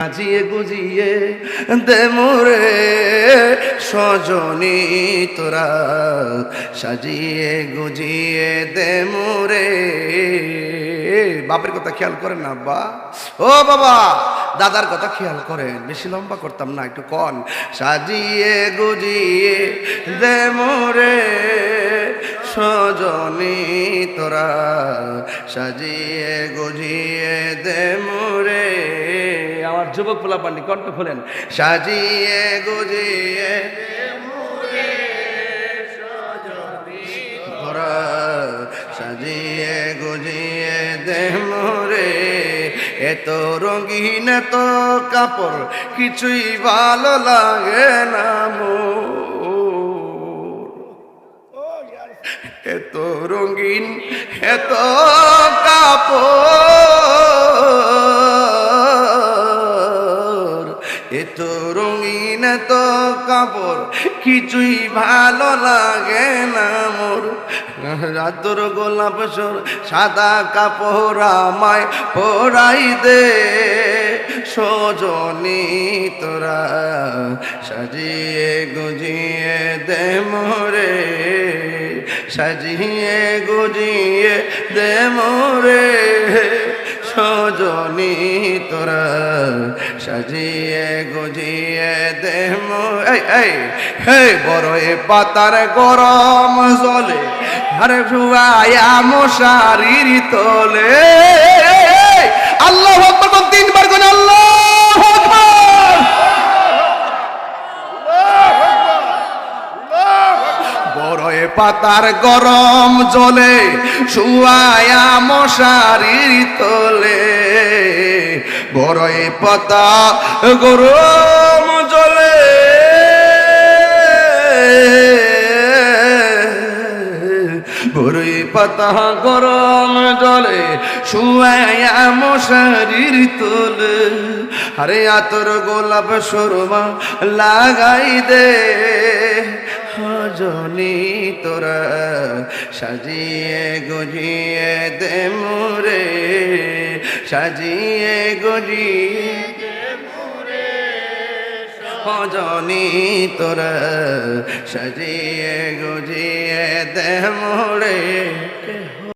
সাজিয়ে গুজিয়ে দে মোরে, সজনী তোরা। সাজিয়ে গুজিয়ে দে মোরে। বাপের কথা খেয়াল করেন না, আব্বা? ও বাবা, দাদার কথা খেয়াল করেন। বেশি লম্বা করতাম না, একটু কন। সাজিয়ে গুজিয়ে দে মোরে, সজনী তোরা। সাজিয়ে গুজিয়ে দে মোরে। আমার যুবক পোলা পান্ডি কণ্ঠ খোলেন। সাজিয়ে গুজিয়ে সাজিয়ে গুজিয়ে দে মোরে। এত রঙিন এত কাপড়, কিছুই ভালো লাগে না এত রঙিন এত কাপড় এত রঙিন এত কাপড়, কিছুই ভালো লাগে না মোর। রাতর গোলাপ সর সাদা কাপড় আমায় পরাই দে। সজনী তোরা সাজিয়ে গুজিয়ে দে মোরে, সাজিয়ে গুজিয়ে দে মোরে। সজনী তোরা সাজিয়ে গুজিয়ে দে মোরে এই এই হে বড় এ পাতার গরম জলে আরে শুয়ায়া মশারির তোলে। আল্লাহ বড়ে পাতার গরম জলে, শুয়ায়া মশারির তোলে। বড়ে পাতা গরম জলে। বড়ই পাতা গরম জলে, শুয়ায়া মশারির তোলে। আরে আতর গোলাপ সরমা লাগাই দে। জনি তোরা সাজিয়ে গজিয়ে দে মোরে সাজিয়ে গুজিয়ে জনি তোরা সাজিয়ে গজিয়ে দে মোরে।